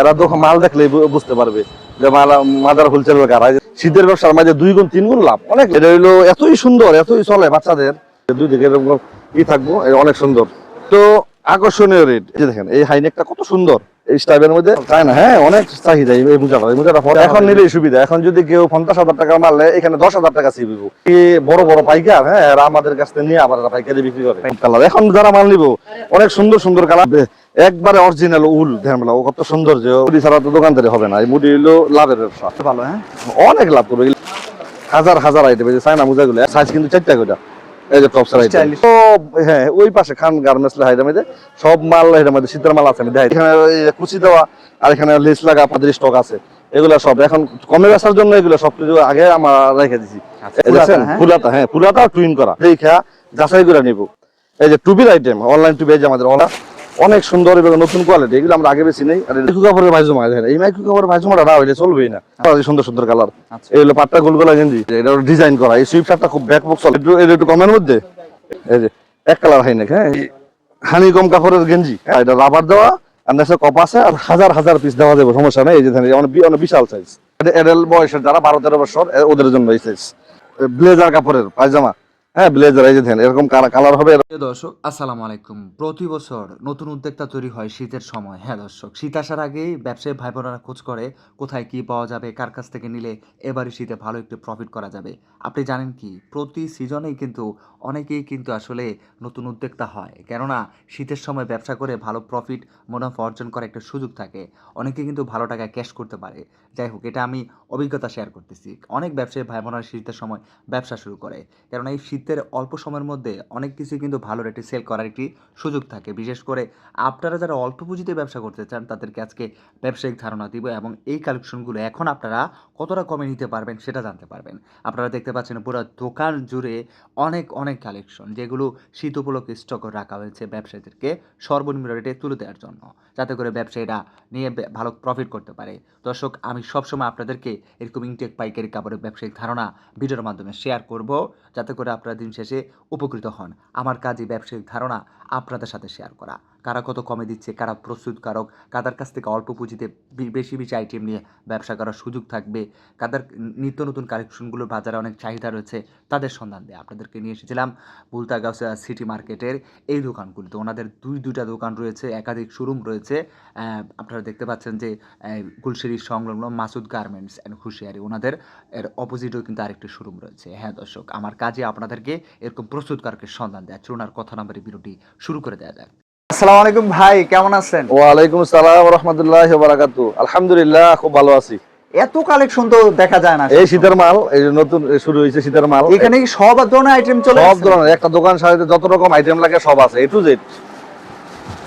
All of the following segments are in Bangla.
এরা তো মাল দেখলে বুঝতে পারবে যে মাল, মাদার হোলসেল কারা। শীতের ব্যবসার মাঝে দুই গুণ, তিন গুণ লাভ। অনেক এটা হইল এতই সুন্দর, এতই চলে বাচ্চাদের। দুই দিকে ই থাকব অনেক সুন্দর। তো আকর্ষণীয় রেট। দেখেন, এই হাইনেকটা কত সুন্দর। এই স্টাইলের মধ্যে তাই না হ্যাঁ অনেক চাহিদা এই মোজাটা এই মোজাটা এখন নিলেই সুবিধা। এখন যদি কেউ পঞ্চাশ হাজার টাকা মারলে এখানে দশ হাজার টাকা সিবিব বড় বড় পাইকার হ্যাঁ আমাদের কাছ থেকে নিয়ে আবার পাইকারি বিক্রি করে। কালার এখন যারা মাল নিবো, অনেক সুন্দর সুন্দর কালার। একবারে অরিজিনাল উল দেখেন ও কত সুন্দর যে মুড়ি ছাড়া তো দোকানদারি হবে না এই মুড়ি হলো লাভের ব্যবসা। ভালো হ্যাঁ? অনেক লাভ করবে হাজার হাজার আইটেম যে চায়না মোজাগুলো সাইজ কিন্তু চারটা করে এই যে টপসের আইটেম Stylish। তো হ্যাঁ ওই পাশে খান গার্মেন্টস মধ্যে সব মাল মধ্যে শীতের মাল আছে আমি দেখাই। এখানে এই যে কুচি দেওয়া আর এখানে লেস লাগা আপনাদের স্টক আছে এগুলা সব এখন কমে বেচার জন্য এগুলো সব কিছু আগে আমরা রেখে দিছি। আচ্ছা, ফুলাতা, হ্যাঁ? ফুলাতা হ্যাঁ ফুলাতা টুইন করা। দেখা যাচাই করে নিব। এই যে টুবির আইটেম অনলাইন টুবি আমাদের অনলাইন অনেক সুন্দর এবং নতুন কোয়ালিটি এগুলো আমরা আগে বেশি নেই। আর মাইকু কাপড়ের ভাইজমা দেখেন এই মাইকু কাপড়ের ভাইজমাটা না হইলে চলবেই না। সুন্দর সুন্দর কালার আচ্ছা। এই হলো পাট্টা গোলগোলা গেঞ্জি এটা ডিজাইন করা। এই সুইপ শার্টটা খুব ব্যাক বক্স একটু এটা একটু কমের মধ্যে? এই যে এক কালার হয় নেক হ্যাঁ? হানি কম কাপড়ের গেঞ্জি। হ্যাঁ, এটা রাবার দেওয়া আর নেশে কপ আছে আর হাজার হাজার পিস দেওয়া যাবে সমস্যা নেই। এই যে অনেক বিশাল সাইজ এটা এডেল বয়সের যারা বারো তেরো বছর ওদের জন্য এই সাইজ ব্লেজার কাপড়ের পায়জামা। হ্যাঁ ব্লেজার এই যে দেখেন, এরকম কালার হবে দর্শক, আসসালামু আলাইকুম। প্রতি বছর নতুন উদ্যোক্তা তৈরি হয় শীতের সময়। হ্যাঁ দর্শক, শীত আসার আগেই ব্যবসায়ী ভাই বোনেরা খোঁজ করে কোথায় কি পাওয়া যাবে, কার কাছ থেকে নিলে এবারে শীতে ভালো একটু প্রফিট করা যাবে। আপনি জানেন কি, প্রতি সিজনেই কিন্তু অনেকেই কিন্তু আসলে নতুন উদ্যোক্তা হয়। কেননা, শীতের সময় ব্যবসা করে ভালো প্রফিট মুনাফা অর্জন করার একটা সুযোগ থাকে। অনেকে কিন্তু ভালো টাকা ক্যাশ করতে পারে। যাই হোক, এটা আমি অভিজ্ঞতা শেয়ার করতেছি। অনেক ব্যবসায়ী ভাই বোনেরা শীতের সময় ব্যবসা শুরু করে। কেননা এই শীতের অল্প সময়ের মধ্যে অনেক কিছু কিন্তু ভালো রেটে সেল করার একটি সুযোগ থাকে। বিশেষ করে আপনারা যারা অল্প পুঁজিতে ব্যবসা করতে চান, তাদেরকে আজকে ব্যবসায়িক ধারণা দিব এবং এই কালেকশনগুলো এখন আপনারা কতটা কমে নিতে পারবেন সেটা জানতে পারবেন। আপনারা দেখতে পাচ্ছেন পুরো দোকান জুড়ে অনেক অনেক কালেকশন যেগুলো শীত উপলক্ষে স্টক রাখা হয়েছে ব্যবসায়ীদেরকে সর্বনিম্ন রেটে তুলে দেওয়ার জন্য। যাতে করে ব্যবসায়ীরা নিয়ে ভালো প্রফিট করতে পারে। দর্শক, আমি সবসময় আপনাদেরকে এরকম ইনটেক পাইকারি কাপড়ের ব্যবসায়িক ধারণা ভিডিওর মাধ্যমে শেয়ার করব, যাতে করে আপনারা দিন শেষে উপকৃত হন। আমার কাজই ব্যবসায়িক ধারণা আপনাদের সাথে শেয়ার করা। কারা কত কমে দিচ্ছে কারা প্রস্তুতকারক কাদের কাছ থেকে অল্প পুঁজিতে বেশি বেশি আইটেম নিয়ে ব্যবসা করার সুযোগ থাকবে কাদের নিত্য নতুন কালেকশনগুলো বাজারে অনেক চাহিদা রয়েছে তাদের সন্ধান দেয় আপনাদেরকে নিয়ে এসেছিলাম বুলতাগাঁও সিটি মার্কেটের এই দোকানগুলিতে। ওনাদের দুই দুইটা দোকান রয়েছে একাধিক শোরুম রয়েছে আপনারা দেখতে পাচ্ছেন যে আহ, গুলশিরির সংলগ্ন মাসুদ গার্মেন্টস অ্যান্ড হুঁশিয়ারি ওনাদের এর অপোজিটেও কিন্তু আরেকটি শোরুম রয়েছে। হ্যাঁ দর্শক আমার কাজে আপনাদেরকে এরকম প্রস্তুতকারকের সন্ধান দেয় চলুন আর কথা নাম্বারে ভিডিওটি শুরু করে দেওয়া যাক। আসসালামু আলাইকুম ভাই কেমন আছেন? ওয়ালাইকুম আসসালাম রহমতুল্লাহ বারাকাতু আলহামদুলিল্লাহ খুব ভালো আছি। এত কালেকশন তো দেখা যায় না এই শীতের মাল এই যে নতুন শুরু হয়েছে শীতের মাল। এখানে সব ধরনের আইটেম চলে সব ধরনের একটা দোকান সারিতে যত রকম আইটেম লাগে সব আছে এ টু জেড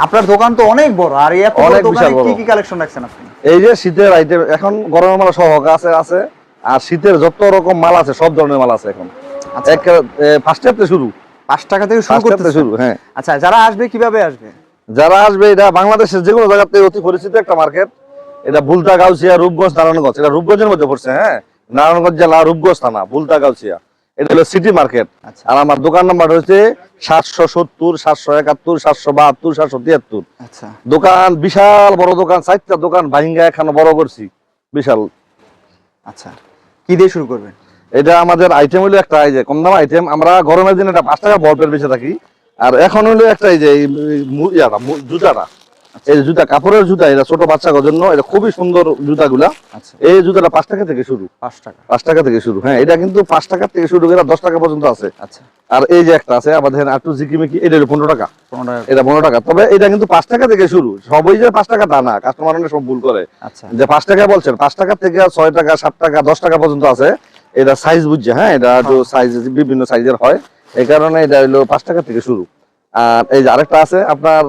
আপনার দোকান তো অনেক বড় আর এত অনেক বিশাল কি কি কালেকশন রাখছেন আপনি? এই যে শীতের আইটেম এখন গরমের মাল সহ আছে আছে আর শীতের যত রকম মাল আছে সব ধরনের মাল আছে এখন। আচ্ছা। ফার্স্ট থেকে শুরু। পাঁচ টাকা থেকে শুরু করতে শুরু হ্যাঁ। আচ্ছা যারা আসবে কীভাবে আসবে? যারা আসবে এটা বাংলাদেশের যে কোনো জায়গাতে অতি পরিচিত একটা মার্কেট। এটা বুলতা গাউছিয়া রূপগঞ্জ নারায়ণগঞ্জ। এটা রূপগঞ্জের মধ্যে পড়ছে হ্যাঁ? নারায়ণগঞ্জ জেলা রূপগঞ্জ থানা বুলতা এটা হলো সিটি মার্কেট আচ্ছা। আর আমার দোকান নাম্বার হচ্ছে সাতশো সত্তর সাতশো একাত্তর সাতশো বাহাত্তর সাতশো তিয়াত্তর। আচ্ছা। দোকান বিশাল বড় দোকান চারটা দোকান ভাইঙ্গা এখানে বড় করছি। বিশাল। আচ্ছা। কি দিয়ে শুরু করবেন? এটা আমাদের আইটেম হলো একটা এই যে কম দাম আইটেম আমরা গরমের দিনে এটা পাঁচ টাকা বরফের বেঁচে থাকি। আর এখন হলো একটা এই যে ইয়াটা, জুতাটা। এই জুতা কাপড়ের জুতা এটা ছোট বাচ্চাদের জন্য এটা খুবই সুন্দর জুতাগুলা। আচ্ছা। এই জুতাটা পাঁচ টাকা থেকে শুরু। পাঁচ টাকা। পাঁচ টাকা থেকে শুরু। হ্যাঁ এটা কিন্তু পাঁচ টাকা থেকে শুরু করে দশ টাকা পর্যন্ত আছে। আচ্ছা। আর এই যে একটা আছে আমাদের আটু জিকিমিকি এটা হলো পনেরো টাকা। পনেরো টাকা। এটা পনেরো টাকা। তবে এটা কিন্তু পাঁচ টাকা থেকে শুরু। সবই যে পাঁচ টাকা তা না কাস্টমার অনেক সব ভুল করে। আচ্ছা। যে পাঁচ টাকা বলছেন পাঁচ টাকা থেকে ছয় টাকা সাত টাকা দশ টাকা পর্যন্ত আছে। এটা সাইজ বুঝছে হ্যাঁ? এটা একটু সাইজ বিভিন্ন সাইজের হয়। এই কারণে এটা হলো পাঁচ টাকা থেকে শুরু। আর এই যে আরেকটা আছে আপনার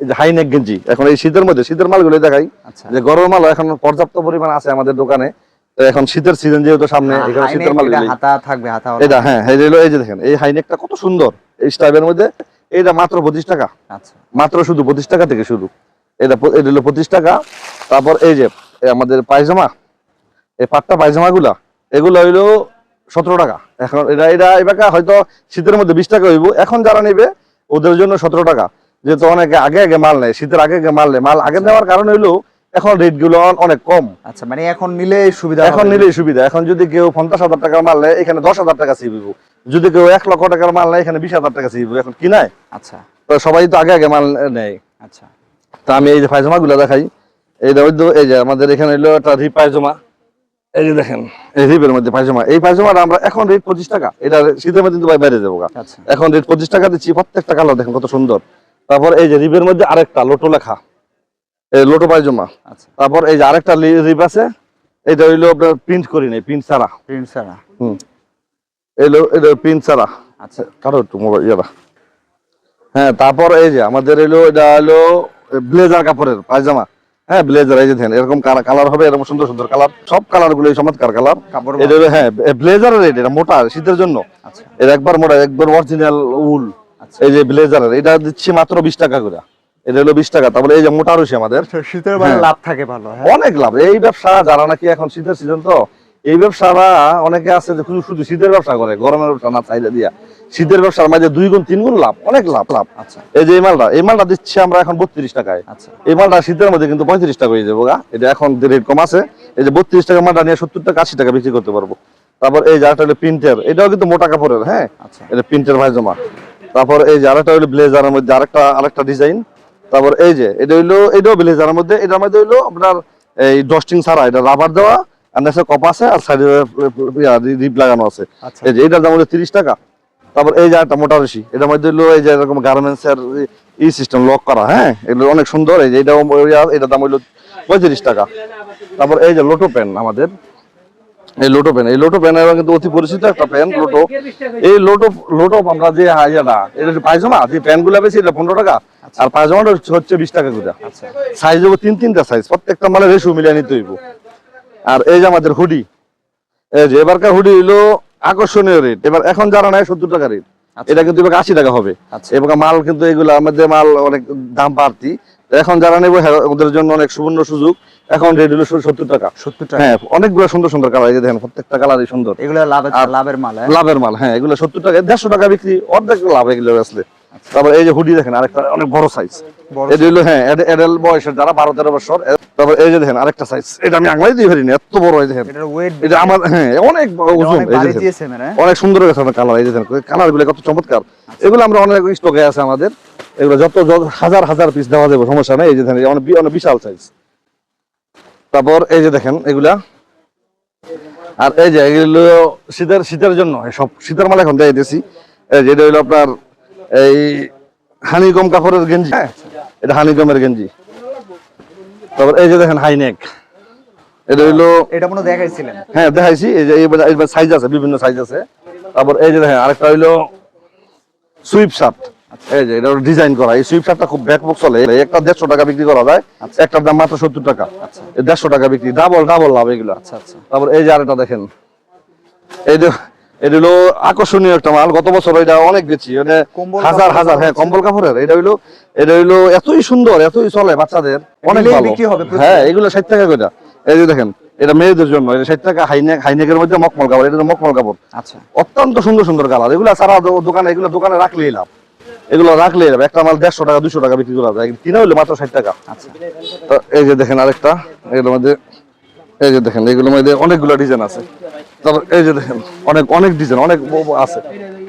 এই যে হাইনেক গেঞ্জি। এখন এই শীতের মধ্যে শীতের মালগুলো দেখাই। আচ্ছা। যে গরমের মাল এখন পর্যাপ্ত পরিমাণ আছে আমাদের দোকানে। এখন শীতের সিজন যেহেতু সামনে হ্যাঁ, এখানে শীতের মাল হাতা থাকবে হাতা এটা হ্যাঁ এই যে এই দেখেন এই হাইনেকটা কত সুন্দর। এই স্টাইলের মধ্যে এটা মাত্র পঁচিশ টাকা। আচ্ছা। মাত্র শুধু পঁচিশ টাকা থেকে শুরু। এটা এটা হলো পঁচিশ টাকা। তারপর এই যে আমাদের পায়জামা। এই পাট্টা পায়জামা গুলা এগুলো হইল সতেরো টাকা। এখন এটা এটা এবার হয়তো শীতের মধ্যে বিশ টাকা হইব। এখন যারা নেবে ওদের জন্য সতেরো টাকা। যেহেতু অনেকে আগে আগে মাল নেয় শীতের আগে আগে মাল নেয়। মাল আগে নেওয়ার কারণ হইল এখন রেটগুলো অনেক কম। আচ্ছা মানে এখন নিলে সুবিধা এখন। নিলেই সুবিধা। এখন যদি কেউ পঞ্চাশ হাজার টাকার মাল নেয় এখানে দশ হাজার টাকা সিবিব যদি কেউ এক লক্ষ টাকার মাল নেয় এখানে বিশ হাজার টাকা সিবিব এখন কি নাই আচ্ছা। তো সবাই তো আগে আগে মাল নেয়। আচ্ছা। তা আমি এই যে পায়জামা গুলো দেখাই। এই যে এই যে আমাদের এখানে হলো একটা রিপ পায়জামা এই যে দেখেন। এই রিপের মধ্যে পায়জামা। এই পায়জামাটা আমরা এখন রেট পঁচিশ টাকা। এটা শীতের মধ্যে কিন্তু বাইরে যাব আচ্ছা। এখন রেট পঁচিশ টাকা দিচ্ছি প্রত্যেকটা কালার দেখেন কত সুন্দর। তারপর এই যে রিপের মধ্যে আরেকটা লোটো লেখা। এই লোটো পায়জামা। আচ্ছা। তারপর এই যে আরেকটা রিপ আছে। এটা হইল আপনার প্রিন্ট করি নাই প্রিন্ট ছাড়া। প্রিন্ট ছাড়া। হুম। এলো এটা প্রিন্ট ছাড়া। আচ্ছা। কারও একটু মোবাইল ইয়েটা হ্যাঁ তারপর এই যে আমাদের এলো এটা হলো ব্লেজার কাপড়ের পায়জামা। হ্যাঁ ব্লেজার এই যে দেখেন এরকম কালার হবে এরকম সুন্দর সুন্দর কালার সব কালারগুলো চমৎকার কালার কাপড় এটা হ্যাঁ ব্লেজারের এটা মোটা শীতের জন্য। আচ্ছা। এটা একবার মোটা একবার অরিজিনাল উল আচ্ছা। এই যে ব্লেজারের এটা দিচ্ছি মাত্র বিশ টাকা করে। এটা হলো বিশ টাকা তারপরে এই যে মোটা রয়েছে আমাদের। শীতের হ্যাঁ। লাভ থাকে ভালো হ্যাঁ। অনেক লাভ। এই ব্যবসা যারা নাকি এখন শীতের সিজন তো এই ব্যবসারা অনেকে আছে যে শুধু শুধু শীতের ব্যবসা করে গরমের ব্যবসা না চাইলে দিয়া। শীতের ব্যবসার মাঝে দুই গুণ তিন গুণ লাভ অনেক লাভ লাভ। আচ্ছা। এই যে এই মালটা এই মালটা দিচ্ছি আমরা এখন বত্রিশ টাকায়। আচ্ছা। এই মালটা শীতের মধ্যে কিন্তু পঁয়ত্রিশ টাকা হয়ে যাব এটা এখন রেট কম আছে এই যে বত্রিশ টাকা মালটা নিয়ে সত্তর টাকা আশি টাকা বিক্রি করতে পারব। তারপর এই যে আরেকটা হলো প্রিন্টের এটাও কিন্তু মোটা কাপড়ের হ্যাঁ? আচ্ছা। এটা প্রিন্টের পায়জামা তারপর এই যে আরেকটা হলো ব্লেজারের মধ্যে আরেকটা আরেকটা ডিজাইন। তারপর এই যে এটা হইল এটাও ব্লেজারের মধ্যে এটার মধ্যে হইল আপনার এই ডস্টিং ছাড়া এটা রাবার দেওয়া আর নেসে কপ আছে আর সাইডে রিপ লাগানো আছে। আচ্ছা। এই যে এটার দাম হলো তিরিশ টাকা। তারপর এই যে একটা মোটা রশি এটার মধ্যে হইল এই যে এরকম গার্মেন্টস এর ই সিস্টেম লক করা হ্যাঁ? এগুলো অনেক সুন্দর এই যে এটাও এটার দাম হইল পঁয়ত্রিশ টাকা। তারপর এই যে লোটো পেন আমাদের। এই লোটো পেন এই লোটো পেন কিন্তু অতি পরিচিত একটা পেন লোটো এই লোটো লোটো আমরা যে ইয়েটা এটা যে পায়জামা যে প্যান্টগুলা বেশি এটা পনেরো টাকা। আর পায়জামাটা হচ্ছে- বিশ টাকা করে। আচ্ছা। সাইজ হব তিন তিনটা সাইজ প্রত্যেকটা মালের রেশু মিলিয়ে নিতে হইব। আর এই যে আমাদের হুডি এই যে এবারকার হুডি হইল আকর্ষণীয় রেট এবার এখন যারা নেয় সত্তর টাকা রেট আচ্ছা। এটা কিন্তু এবার আশি টাকা হবে। আচ্ছা। এবার মাল কিন্তু এগুলো আমাদের মাল অনেক দাম বাড়তি। এখন যারা নেব হ্যাঁ, ওদের জন্য অনেক সুবর্ণ সুযোগ। এখন রেট হলো সত্তর টাকা। সত্তর টাকা। হ্যাঁ অনেকগুলো সুন্দর সুন্দর কালার এই দেখেন প্রত্যেকটা কালারই সুন্দর। এগুলো লাভের লাভের মাল হ্যাঁ? লাভের মাল হ্যাঁ এগুলো সত্তর টাকা দেড়শো টাকা বিক্রি অর্ধেক লাভ এগুলো আসলে। তারপর এই যে হুডি দেখেন আরেকটা অনেক বড় সাইজ এটা হলো হ্যাঁ এডেল বয়সের যারা বারো তেরো বছর তারপর এই যে দেখেন আরেকটা সাইজ এটা আমি দিয়ে পারিনি এত বড় এই দেখেন। এটা আমার হ্যাঁ অনেক ওজন এই দেখেন। অনেক সুন্দর কালার এই দেখেন কালারগুলো কত চমৎকার। এগুলো আমরা অনেক স্টকে আছে আমাদের। এগুলো যত হাজার হাজার পিস দেওয়া যাবে সমস্যা নেই। এই যে দেখেন অনেক বিশাল সাইজ তারপর এই যে দেখেন এগুলা। আর এই যে এগুলো শীতের শীতের জন্য সব শীতের মাল এখন দিয়ে দিয়েছি এই যে এটা আপনার এই হানিকম কাপড়ের গেঞ্জি হ্যাঁ? এটা হানিকমের গেঞ্জি। তারপর এই যে দেখেন হাইনেক এটা হইল এটা মনে দেখাইছিলেন। হ্যাঁ দেখাইছি। এই যে এইবার সাইজ আছে বিভিন্ন সাইজ আছে। তারপর এই যে দেখেন আরেকটা হইল সুইপ শার্ট এই যে এটা ডিজাইন করা। এই সুইপ শার্টটা খুব ব্যাপক চলে। একটা দেড়শো টাকা বিক্রি করা যায়। একটার দাম মাত্র সত্তর টাকা। এই দেড়শো টাকা বিক্রি। ডাবল ডাবল লাভ এগুলো। আচ্ছা আচ্ছা। তারপর এই যে আরেকটা দেখেন। এই যে এটা হলো আকর্ষণীয় একটা মাল গত বছর এটা অনেক বেশি মানে হাজার হাজার হ্যাঁ কম্বল কাপড়ের এটা হইল এটা হইল এতই সুন্দর এতই চলে বাচ্চাদের অনেক। হ্যাঁ এগুলো ষাট টাকা করে। এই যে দেখেন এটা মেয়েদের জন্য এটা ষাট টাকা হাইনেক হাইনেকের মধ্যে মকমল কাপড় এটা মকমল কাপড়। আচ্ছা। অত্যন্ত সুন্দর সুন্দর কালার। এগুলো সারা দোকানে এগুলো দোকানে রাখলেই লাভ। এগুলো রাখলেই লাভ। একটা মাল দেড়শো টাকা দুশো টাকা বিক্রি করা যায়। কিনা হইল মাত্র ষাট টাকা। আচ্ছা। এই যে দেখেন আরেকটা এগুলোর মধ্যে এই যে দেখেন এগুলোর মধ্যে অনেকগুলো ডিজাইন আছে। তারপর এই যে দেখেন অনেক অনেক ডিজাইন অনেক আছে।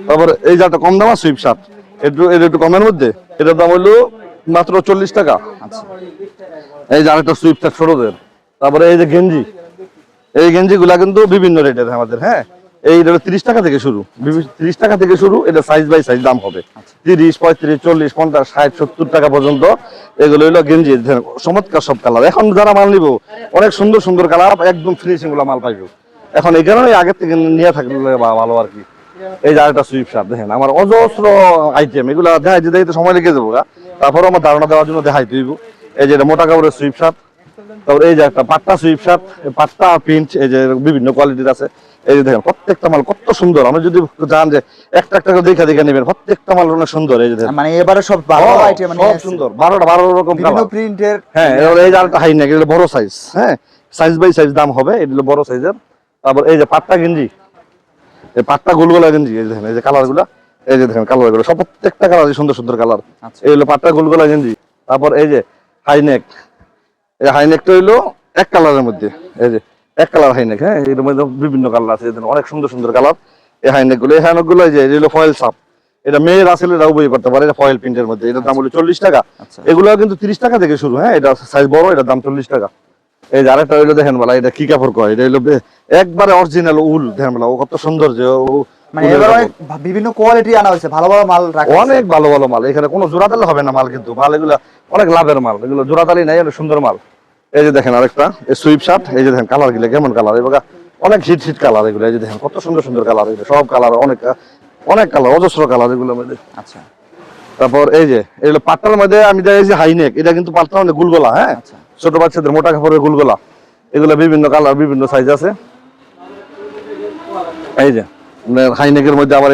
তারপর এই যে একটা কম দাম সুইপ শার্ট একটু এটা একটু কমের মধ্যে এটার দাম হলো মাত্র চল্লিশ টাকা। আচ্ছা এই যে আরেকটা সুইপ শার্ট ছোটদের। তারপরে এই যে গেঞ্জি এই গেঞ্জি গুলা কিন্তু বিভিন্ন রেটের আমাদের হ্যাঁ? এই তিরিশ টাকা থেকে শুরু। তিরিশ টাকা থেকে শুরু এটা সাইজ বাই সাইজ দাম হবে। তিরিশ পঁয়ত্রিশ চল্লিশ পঞ্চাশ ষাট সত্তর টাকা পর্যন্ত এগুলো হলো গেঞ্জি চমৎকার সব কালার এখন যারা মাল নিব অনেক সুন্দর সুন্দর কালার একদম ফিনিশিংগুলা মাল পাইব। এখন এই কারণে আগের থেকে নিয়ে থাকলে ভালো আর কি। এই যে আরেকটা সুইপ শার্ট দেখেন আমার অজস্র আইটেম এগুলা দেখাই দিতে দিতে সময় লেগে যাব তারপর আমার ধারণা দেওয়ার জন্য দেখাই দিব। এই যে মোটা কাপড়ের সুইপ শার্ট তারপর এই যে একটা পাট্টা সুইপ শার্ট পাট্টা প্রিন্ট এই যে বিভিন্ন কোয়ালিটির আছে। এই যে দেখেন প্রত্যেকটা মাল কত সুন্দর। আমি যদি জান যে একটা একটা করে দেখা দেখা নেবেন প্রত্যেকটা মাল অনেক সুন্দর। এই যে মানে এবারে সব ভালো আইটেম মানে সব সুন্দর। বারোটা বারো রকম বিভিন্ন প্রিন্টের হ্যাঁ এই যে আরেকটা হাই নেক এটা বড় সাইজ হ্যাঁ? সাইজ বাই সাইজ দাম হবে এগুলো বড় সাইজের তারপর এই যে পাট্টা গেঞ্জি এই পাট্টা গোলগোলা গেঞ্জি এই যে দেখেন এই যে কালারগুলা এই যে দেখেন কালারগুলো সব প্রত্যেকটা কালার সুন্দর সুন্দর কালার। আচ্ছা। এই হলো পাট্টা গোলগোলা গেঞ্জি তারপর এই যে হাই নেক এই হাইনেকটা হইল এক কালারের মধ্যে এই যে এক কালার হাইনেক হ্যাঁ এর মধ্যে বিভিন্ন কালার আছে অনেক সুন্দর সুন্দর কালার। এই হাইনেকগুলো এই হাইনেকগুলো এই যে এটা হলো ফয়েল সাপ এটা মেয়ের আসলে এটাও বই করতে পারে এটা ফয়েল প্রিন্টের মধ্যে এটার দাম হলো চল্লিশ টাকা। আচ্ছা। এগুলো কিন্তু তিরিশ টাকা থেকে শুরু হ্যাঁ এটা সাইজ বড় এটার দাম চল্লিশ টাকা। এই যে আরেকটা হইল দেখেন বলা এটা কি কাপড় কয়? এটা হইল একবারে অরিজিনাল উল দেখেন বলা ও কত সুন্দর যে মানে উলের এবার কাপড়। অনেক ভা- বিভিন্ন কোয়ালিটি আনা হয়েছে ভালো ভালো মাল রাখা অনেক ভালো ভালো মাল এখানে কোনো জোড়া হবে না মাল কিন্তু মাল এগুলো অনেক লাভের মাল এগুলো জোড়া নাই অনেক সুন্দর মাল। এই যে দেখেন আরেকটা এই সুইপ শার্ট এই যে দেখেন কালারগুলো কেমন কালার এবার অনেক হিট হিট কালার এগুলো এই যে দেখেন কত সুন্দর সুন্দর কালার এগুলো সব কালার অনেক অনেক কালার অজস্র কালার মধ্যে। আচ্ছা। তারপর এই যে এগুলো পাট্টার মধ্যে আমি যে হাইনেক এটা কিন্তু পাট্টার মধ্যে গুলগোলা হ্যাঁ? আচ্ছা। ছোট বাচ্চাদের মোটা কাপড়ের গুলগোলা এগুলো বিভিন্ন কালার বিভিন্ন সাইজ আছে। এই যে হাইনেকের মধ্যে আবার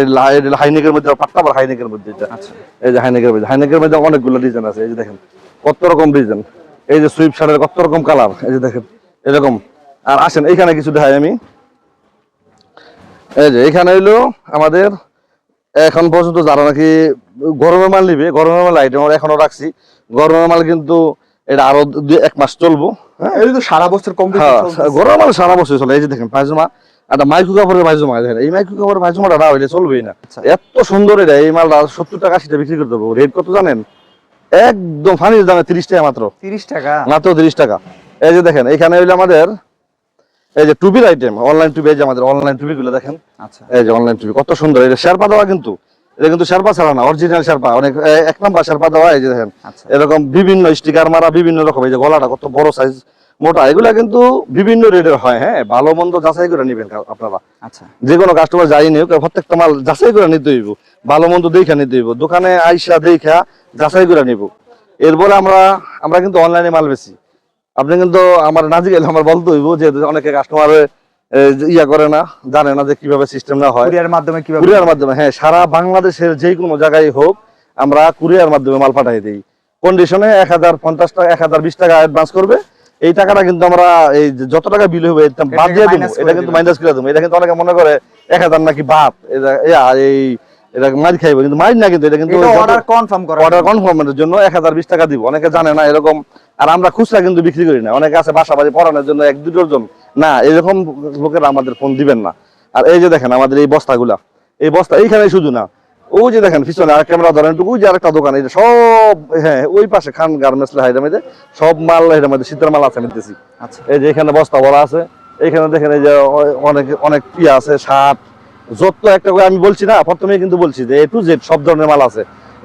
হাইনেকের মধ্যে পাট্টা আবার হাইনেকের মধ্যে এটা। আচ্ছা। এই যে হাইনেকের মধ্যে হাইনেকের মধ্যে অনেকগুলো ডিজাইন আছে এই যে দেখেন কত রকম ডিজাইন এই যে সুইপ শার্টের কত রকম কালার এই যে দেখেন এরকম। আর আসেন এইখানে কিছু দেখাই আমি। এই যে এখানে হইল আমাদের এখন পর্যন্ত যারা নাকি গরমের মাল নিবে গরমের মাল আইটেম আমরা এখনও রাখছি গরমের মাল কিন্তু এটা আরও এক মাস চলবো। হ্যাঁ এটা তো সারা বছর কম হ্যাঁ। গরম সারা বছর চলে এই যে দেখেন পায়জামা একটা মাইকু কাপড়ের পায়জামা দেখেন এই মাইকু কাপড়ের পায়জামাটা না হইলে চলবেই না। আচ্ছা। এত সুন্দর এটা এই মালটা সত্তর টাকা বিক্রি করতে রেট কত জানেন? একদম ফানির দামে তিরিশ টাকা মাত্র। 30 টাকা? মাত্র তিরিশ টাকা। এই যে দেখেন এখানে হইলে আমাদের এই যে টুপির আইটেম অনলাইন টুপি এই যে আমাদের অনলাইন টুপি গুলো দেখেন। আচ্ছা। এই যে অনলাইন টুপি কত সুন্দর এটা শেরপা দেওয়া কিন্তু। এটা কিন্তু শেরপা ছাড়া না অরিজিনাল শেরপা। অনেক এক নাম্বার শেরপা দেওয়া এই যে দেখেন আচ্ছা। এরকম বিভিন্ন স্টিকার মারা বিভিন্ন রকম এই যে গলাটা কত বড় সাইজ মোটা এগুলা কিন্তু বিভিন্ন রেটের হয় হ্যাঁ? ভালো মন্দ যাচাই করে নিবেন আপনারা। আচ্ছা। যে কোনো কাস্টমার যাই নিও প্রত্যেকটা মাল যাচাই করে নিতে হইব ভালো মন্দ দেখা নিতে হইব দোকানে আইসা দেখা যাচাই করে নিব। এরপরে আমরা আমরা কিন্তু অনলাইনে মাল বেশি আপনি কিন্তু আমার নাজি গেলে আমার বলতে হইব যে অনেকে কাস্টমার ইয়া করে না জানে না যে কীভাবে সিস্টেম না হয়। কুরিয়ার মাধ্যমে কীভাবে কুরিয়ার মাধ্যমে হ্যাঁ সারা বাংলাদেশের যে কোনো জায়গায় হোক আমরা কুরিয়ার মাধ্যমে মাল পাঠাই দিই। কন্ডিশনে এক হাজার পঞ্চাশ টাকা এক হাজার বিশ টাকা অ্যাডভান্স করবে। এই টাকাটা কিন্তু আমরা এই যত টাকা বিল হবে এটা বাদ দিয়ে দেবো। এটা কিন্তু। মাইনাস করে দেবো। এটা কিন্তু অনেকে মনে করে এক হাজার নাকি বাদ। এই এটা মার খাইবে। কিন্তু মার না কিন্তু এটা কিন্তু অর্ডার কনফার্ম করা অর্ডার কনফার্মের জন্য এক হাজার বিশ টাকা দিব। অনেকে জানে না এরকম আর আমরা খুচরা কিন্তু বিক্রি করি না। অনেকে আছে বাসা বাড়ি পড়ানোর জন্য এক দুটোর জন্য না এরকম লোকেরা আমাদের ফোন দিবেন না। আর এই যে দেখেন আমাদের এই বস্তাগুলা এই বস্তা এইখানে শুধু না ওই যে দেখেন পিছনে আর ক্যামেরা ধরেন ওই যে আরেকটা দোকান এই যে সব হ্যাঁ ওই পাশে খান গার্মেন্টস হাইডার মধ্যে সব মাল হাইডার মধ্যে শীতের মাল আছে আমি দিতেছি। আচ্ছা। এই যে এখানে বস্তা ভরা আছে এখানে দেখেন এই যে অনেক অনেক পিয়া আছে শার্ট যত একটা করে আমি বলছি না প্রথমে কিন্তু বলছি যে এ টু জেড সব ধরনের মাল আছে।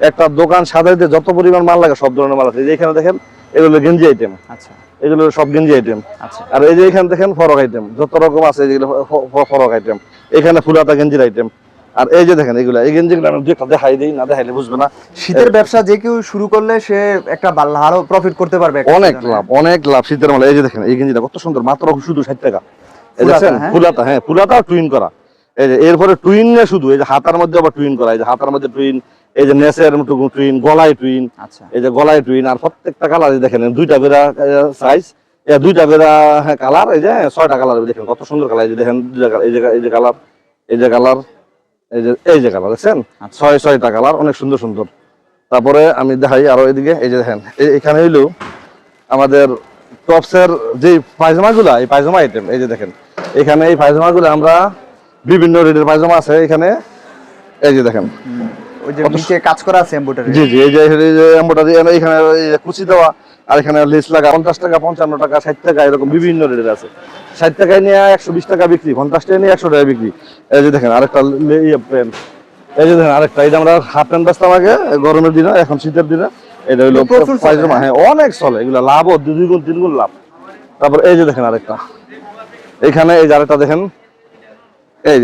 একটা দোকান সাজাইতে যত পরিমাণ মাল লাগে সব ধরনের মাল আছে। এই যে এখানে দেখেন এগুলো গেঞ্জি আইটেম আচ্ছা। এগুলো সব গেঞ্জি আইটেম আচ্ছা। আর এই যে এখানে দেখেন ফরক আইটেম যত রকম আছে যেগুলো ফ- ফরক আইটেম এখানে ফুলাতা গেঞ্জির আইটেম আর এই যে দেখেন এগুলো এই গেঞ্জিগুলো আমি দু একটা দেখাই দিই না দেখাইলে বুঝবে না। শীতের ব্যবসা যে কেউ শুরু করলে সে একটা ভালো প্রফিট করতে পারবে অনেক লাভ অনেক লাভ শীতের মাল। এই যে দেখেন এই গেঞ্জিটা কত সুন্দর মাত্র শুধু ষাট টাকা। এই হ্যাঁ? ফুলাতা হ্যাঁ ফুলাতা টুইন করা। এই যে এরপরে টুইন না শুধু এই যে হাতার মধ্যে আবার টুইন করা এই যে হাতার মধ্যে টুইন এই যে নেসের টুইন গলায় টুইন আচ্ছা। এই যে গলায় টুইন আর প্রত্যেকটা কালার দেখেন দুইটা করে সাইজ দুইটা করে কালার এই যে ছয়টা কালার দেখেন কত সুন্দর কালার এই যে দেখেন এই যে এই যে কালার এই যে কালার এই যে এই যে কালার দেখছেন? আচ্ছা। ছয় ছয়টা কালার অনেক সুন্দর সুন্দর। তারপরে আমি দেখাই আরও এদিকে এই যে দেখেন এখানে হইল আমাদের টপসের যে পায়জামা গুলা এই পায়জামা আইটেম এই যে দেখেন এখানে এই পায়জামা গুলো আমরা বিভিন্ন রেটের পায়জামা আছে এখানে এই যে দেখেন ওই যে নিচে কাজ করা আছে এমব্রয়ডারি জি জি এই যে এমব্রয়ডারি এখানে কুচি দেওয়া আর এখানে লেস লাগা পঞ্চাশ টাকা পঞ্চান্ন টাকা ষাট টাকা এরকম বিভিন্ন রেটের আছে। ষাট টাকায় নিয়ে একশো বিশ টাকা বিক্রি পঞ্চাশ টাকা নিয়ে একশো টাকা বিক্রি। এই যে দেখেন আরেকটা লে- ইয়ে প্যান্ট এই যে দেখেন আরেকটা এটা আমরা হাফ প্যান্ট বেচতাম আগে গরমের দিনে এখন শীতের দিনে এটা প্রচুর পায়জামা হ্যাঁ অনেক চলে। এগুলো লাভও দুই গুণ তিন গুণ লাভ। তারপর এই যে দেখেন আরেকটা। এখানে এই যে আরেকটা দেখেন এই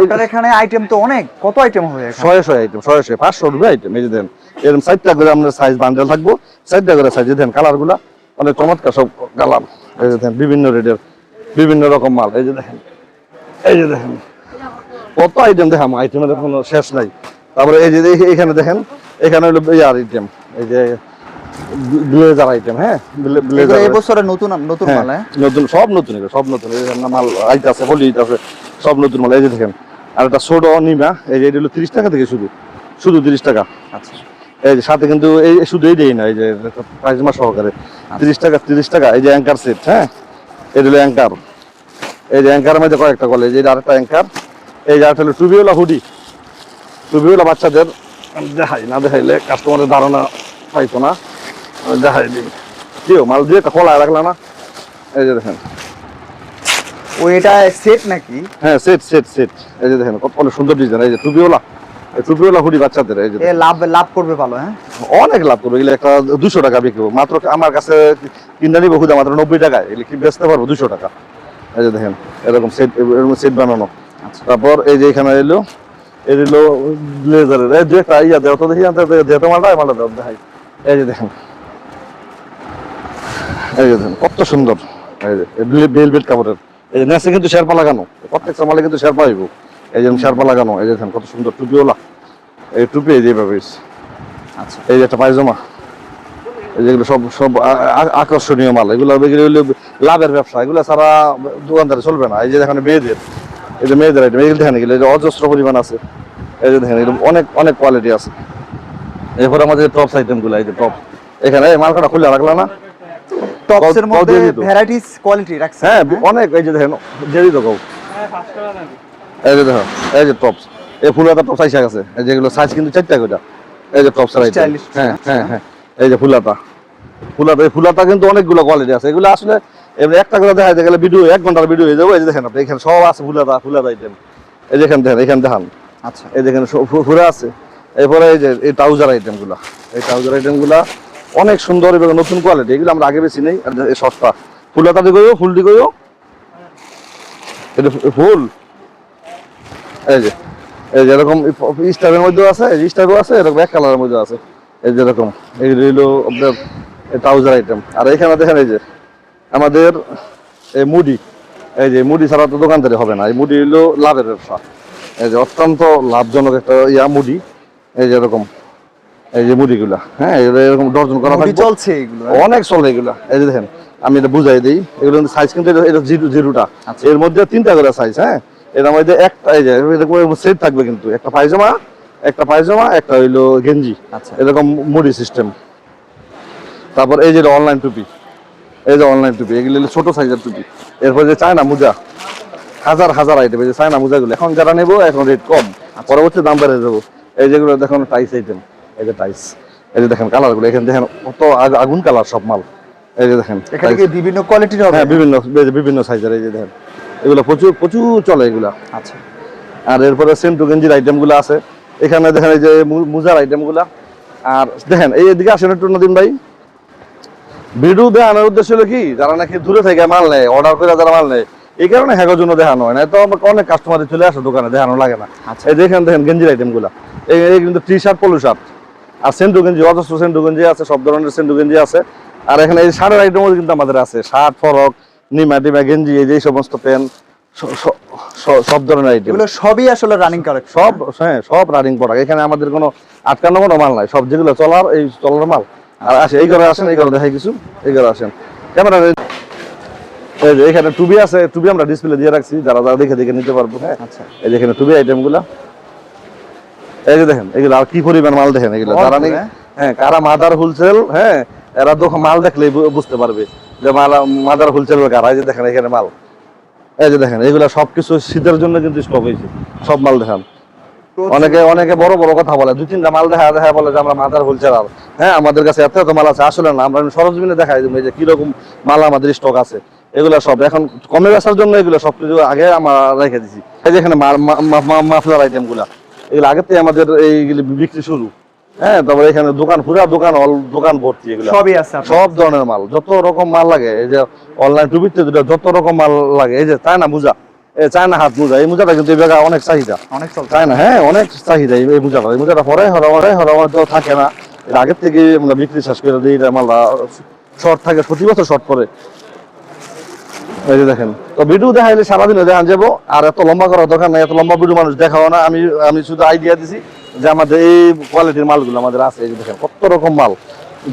আপনার এখানে আইটেম তো অনেক। কত আইটেম হবে এখানে? ছয় ছয় আইটেম ছয় ছয় পাঁচশো রুপি আইটেম এই যে দেন। এরকম সাইডটা করে সাইজ বান্ডেল থাকব। সাইডটা করে সাইজ দেন কালারগুলা। অনেক চমৎকার সব কালার এই যে দেখেন বিভিন্ন রেটের বিভিন্ন রকম মাল। এই যে দেখেন এই যে দেখেন। কত আইটেম দেখাম? আইটেমের কোনো শেষ নাই। তারপরে এই যে এখানে দেখেন এখানে হলো ইয়ার আইটেম এই যে ব্লেজার আইটেম হ্যাঁ? ব্লেজার এই নতুন নতুন হ্যাঁ, মাল হ্যাঁ? নতুন সব নতুন সব নতুন। মাল আইতে আছে হলি আছে। সব নতুন মাল এই যে দেখেন আর একটা ছোট নিমা এই যে এটা হলো তিরিশ টাকা থেকে শুধু শুধু তিরিশ টাকা। আচ্ছা। এই যে সাথে কিন্তু এই শুধু এই এইটাই না এই যে পায়জামা সহকারে। তিরিশ টাকা তিরিশ টাকা এই যে অ্যাঙ্কার সেট হ্যাঁ? এই হলো অ্যাঙ্কার এই যে অ্যাঙ্কারের মধ্যে কয়েকটা কলেজ এই যে আরেকটা অ্যাঙ্কার এই যে আরেকটা হলো টুবিওলা হুডি টুবিওলা বাচ্চাদের দেখাই না দেখাইলে কাস্টমারের ধারণা পাইতো না। দেখাই দিই। কেউ মাল দিয়ে একটা খোলা রাখলা না। এই যে দেখেন। ও এটা সেট নাকি? হ্যাঁ সেট সেট সেট এই যে দেখেন কত সুন্দর ডিজাইন এই যে টুপিওলা এই টুপিওলা হুডি বাচ্চাদের এই যে লাভ লাভ করবে ভালো হ্যাঁ? অনেক লাভ করব। এগুলো একটা দুশো টাকা বিক্রি মাত্র আমার কাছে কিনে নিবো খুদা মাত্র নব্বই টাকায়। এগুলো কি বেচতে পারব? দুশো টাকা। এই যে দেখেন এরকম সেট এরকম সেট বানানো। তারপর এই যে এখানে এলো এই এলো ব্লেজারের এই দু একটা ইয়া দেও তো দেখি দেতো মালটা মালটা দেও দেখাই। এই যে দেখেন। এই যে দেখেন কত সুন্দর। এই যে বেল বেল কাপড়ের। এই যে নেসে কিন্তু শেরপা লাগানো প্রত্যেকটা মালে কিন্তু শেরপা হইব এই যে শেরপা লাগানো এই যে কত সুন্দর টুপিওলা এই টুপি এই যে আচ্ছা এই যে একটা পায়জামা এই যেগুলো সব সব আকর্ষণীয় মাল এগুলো এগুলো লাভের ব্যবসা এগুলো ছাড়া দোকানদারে চলবে না এই যে দেখেন মেয়েদের এই যে মেয়েদের আইটেম এগুলো দেখেন এগুলো অজস্র পরিমাণ আছে এই যে দেখেন এরকম অনেক অনেক কোয়ালিটি আছে এরপর আমাদের টপস আইটেমগুলো এই যে টপ এখানে এই মালকাটা খুলে রাখলা না টপসের কল মধ্যে ভ্যারাইটিস কোয়ালিটি রাখছে। হ্যাঁ অনেক এই যে দেখেন দেরি তো কও এই যে দেখো এই যে টপস এই ফুলাটা টপস আইসা গেছে। এই যেগুলো সাইজ কিন্তু চারটা করে। এই যে টপস আইটেম হ্যাঁ হ্যাঁ হ্যাঁ। এই যে ফুলাটা। ফুলাটা এই ফুলাটা কিন্তু অনেকগুলো কোয়ালিটি আছে। এগুলো আসলে এমনি একটা করে দেখা গেলে ভিডিও এক ঘণ্টার ভিডিও হয়ে যাবে। এই যে দেখেন আপনি এখানে সব আছে ফুলাটা ফুলাটা আইটেম এই যেখানে দেখেন এখানে দেখান আচ্ছা। এই দেখেন সব ফু- ফুরা আছে। এরপরে এই যে এই ট্রাউজার আইটেমগুলা। এই ট্রাউজার আইটেমগুলা অনেক সুন্দর এবং নতুন কোয়ালিটি এগুলো আমরা আগে বেশি নেই সস্তা। ফুলাটা দিগো ফুল দিগো এটা ফুল। এই যে এই যে এরকম স্টারের মধ্যেও আছে স্টারও আছে, এরকম এক কালারের মধ্যে আছে। এই যে এরকম, এই হলো আপনার ট্রাউজার আইটেম আর এখানে দেখেন এই যে, আমাদের এই মুডি। এই যে মুডি ছাড়া তো দোকানদারি হবে না, এই মুডি হলো লাভের ব্যবসা। এই যে অত্যন্ত লাভজনক একটা ইয়া মুডি। এই যে এরকম। এই যে মুড়িগুলা হ্যাঁ এরকম ডর্জন করা চলছে এগুলো অনেক চলে এগুলা। এই যে দেখেন আমি এটা বুঝাই দিই এগুলো সাইজ কিন্তু এটা- জিরো জিরোটা। আচ্ছা। এর মধ্যে তিনটা করে সাইজ হ্যাঁ। এর মধ্যে একটা এই যে সেট থাকবে কিন্তু। একটা পায়জামা একটা পায়জামা একটা হইল গেঞ্জি। আচ্ছা। এরকম মুড়ি সিস্টেম তারপর এই যে অনলাইন টুপি। এই যে অনলাইন টুপি এগুলো হলো ছোট সাইজের টুপি। এরপর যে চায়না মোজা। হাজার হাজার আইটেম এই যে চায়না মোজাগুলো। এখন যারা নেব এখন রেট কম। পরবর্তী দাম বেড়ে যাব। এই যেগুলো দেখুন টাইস আইটেম এই যে টাইস এই যে দেখেন কালারগুলো এখানে দেখেন কত আগুন কালার সব মাল। এই যে দেখেন এখানে কি বিভিন্ন কোয়ালিটির হবে? হ্যাঁ বিভিন্ন বিভিন্ন সাইজের এই যে দেখেন। এগুলো প্রচুর প্রচুর চলে এগুলা। আচ্ছা। আর এরপরে সেন্টু গেঞ্জির আইটেমগুলো আছে। এখানে দেখেন এই যে মুজার আইটেমগুলো আর দেখেন এই এদিকে আসেন একটু নদীন ভাই। ভিডিও দেখানোর উদ্দেশ্য হলো কি যারা নাকি দূরে থেকে মাল নেয় অর্ডার করে যারা মাল নেয় এই কারণে হ্যাগোর জন্য দেখানো হয় না। তো আমাকে অনেক কাস্টমার চলে আসে দোকানে দেখানো লাগে না। আচ্ছা। এই দেখেন দেখেন গেঞ্জির আইটেমগুলো এই কিন্তু টি শার্ট পলু শার্ট আর সেন্টু গেঞ্জি অজস্র সেন্টু গেঞ্জি আছে সব ধরনের সেন্টু গেঞ্জি আছে। আর এখানে এই শার্টের আইটেমও কিন্তু আমাদের আছে। শার্ট ফরক নিমা টিমা গেঞ্জি এই যে সমস্ত প্যান্ট সব ধরনের আইটেম এগুলো সবই আসলে রানিং কালেকশন সব হ্যাঁ। সব রানিং প্রোডাক্ট এখানে আমাদের কোনো আটকানো কোনো মাল নাই। সব যেগুলো চলার এই চলার মাল। আর আসে এই ঘরে আসেন এই ঘরে দেখাই কিছু। এই ঘরে আসেন। ক্যামেরা এই যে এখানে টুবি আছে টুবি আমরা ডিসপ্লে দিয়ে রাখছি। যারা যারা দেখে দেখে নিতে পারব হ্যাঁ। আচ্ছা। এই যে এখানে টুবি আইটেমগুলা। এই যে দেখেন এগুলো আর কি পরিমাণ মাল দেখেন এগুলো যারা নাকি- হ্যাঁ? হ্যাঁ কারা মাদার হোলসেল হ্যাঁ এরা মাল দেখলেই বু- বুঝতে পারবে যে মাল মাদার হোলসেল কারা। এই যে দেখেন এখানে মাল। এই যে দেখেন এগুলো সবকিছু শীতের জন্য কিন্তু স্টক হয়েছে সব মাল দেখান। অনেকে অনেকে বড় বড় কথা বলে দুই তিনটা মাল দেখা দেখা বলে যে আমরা মাদার হোলসেলার হ্যাঁ আমাদের কাছে এত এত মাল আছে আসলে না আমরা সরজমিনে দেখাই দিই যে কীরকম মাল আমাদের স্টক আছে। এগুলো সব এখন কমে বেচার জন্য এগুলো সব কিছু আগে আমরা রেখে দিছি। এই যে এখানে মাফলার আইটেমগুলা। এগুলো আমাদের এইগুলি বিক্রি শুরু। হ্যাঁ তারপরে এখানে দোকান পুরা দোকান অল দোকান ভর্তি এগুলো। সবই আছে সব ধরনের মাল যত রকম মাল লাগে এই যে অনলাইন টুবিতে যত রকম মাল লাগে এই যে চায়না মোজা এই চায়না হাত মোজা এই মোজাটা কিন্তু এই অনেক চাহিদা। অনেক চায়না হ্যাঁ অনেক চাহিদা এই মোজাটা এই মোজাটা পরে হরা হরে হরা তো থাকে না। এর আগের থেকে আমরা বিক্রি শেষ করে দিই এটা মালটা শর্ট থাকে প্রতি বছর শর্ট করে এই যে দেখেন তো ভিডিও দেখাইলে সারাদিনে দেখান যাব। আর এত লম্বা করার দরকার নাই এত লম্বা ভিডিও মানুষ দেখাও না। আমি আমি শুধু আইডিয়া দিছি যে আমাদের এই কোয়ালিটির মালগুলো আমাদের আছে। এই যে দেখেন কত রকম মাল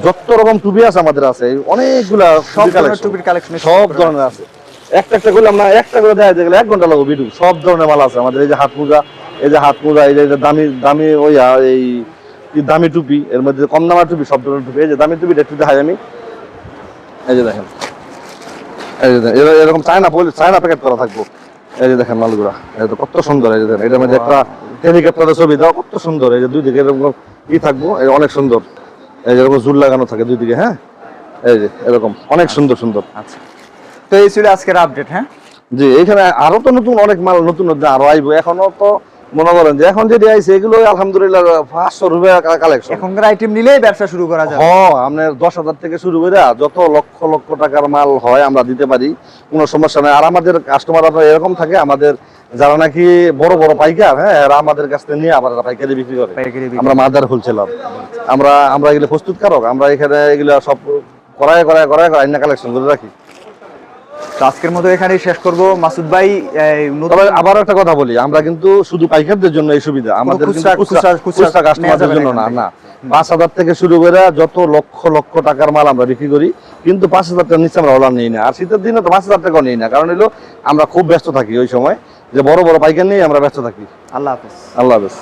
যত রকম টুপি আছে আমাদের আছে। অনেকগুলা সব টুপি টুপির কালেকশন সব ধরনের আছে। একটা একটা করলাম না একটা করে দেখা গেলে এক ঘণ্টা লাগবে ভিডিও সব ধরনের মাল আছে আমাদের। এই যে হাত মোজা এই যে হাত মোজা এই যে দামি দামি ওই এই দামি টুপি এর মধ্যে কম দামের টুপি সব ধরনের টুপি। এই যে দামি টুপিটা একটু দেখাই আমি। এই যে দেখেন এরকম চায়না পলি চায়না প্যাকেট করা থাকব। এই যে দেখেন মালগুলা এই তো কত সুন্দর এই যে দেখেন এটার মধ্যে একটা হেলিকপ্টারের ছবি দাও কত সুন্দর এই যে দুই দিকে এরকম ই থাকব এই অনেক সুন্দর। এই যে এরকম জুল লাগানো থাকে দুই দিকে হ্যাঁ? এই যে এরকম অনেক সুন্দর সুন্দর। আচ্ছা। তো এই ছিল আজকের আপডেট হ্যাঁ? জি এখানে আরও তো নতুন অনেক মাল নতুন নতুন আরও আইবো। এখনও তো মনে করেন যে এখন যেটি আইছে এগুলো আলহামদুলিল্লাহ পাঁচশো রুপিয়া কালেকশন এখনকার আইটেম নিলেই ব্যবসা শুরু করা যাবে। হ আপনার দশ হাজার থেকে শুরু করে যত লক্ষ লক্ষ টাকার মাল হয় আমরা দিতে পারি কোনো সমস্যা নেই। আর আমাদের কাস্টমার আপনার এরকম থাকে আমাদের যারা নাকি বড় বড় পাইকার হ্যাঁ এরা আমাদের কাছ থেকে নিয়ে আবার পাইকারি বিক্রি করে। আমরা মাদার হোলসেলার আমরা আমরা এগুলো প্রস্তুতকারক আমরা এখানে এগুলো সব করায় করায় করায় করায় আইনা কালেকশন করে রাখি। তো আজকের মতো এখানেই শেষ করব। মাসুদ ভাই তবে আবার একটা কথা বলি আমরা কিন্তু শুধু পাইকারদের জন্য এই সুবিধা আমাদের খুচরা- কাস্টমারদের জন্য না না। না পাঁচ হাজার থেকে শুরু করে যত লক্ষ লক্ষ টাকার মাল আমরা বিক্রি করি কিন্তু পাঁচ হাজার টাকার নিচে আমরা অর্ডার নিই না। আর শীতের দিনে তো পাঁচ হাজার টাকাও নিই না কারণ হলো আমরা খুব ব্যস্ত থাকি ওই সময় যে বড় বড় পাইকার নিয়ে আমরা ব্যস্ত থাকি। আল্লাহ হাফেজ। আল্লাহ হাফেজ।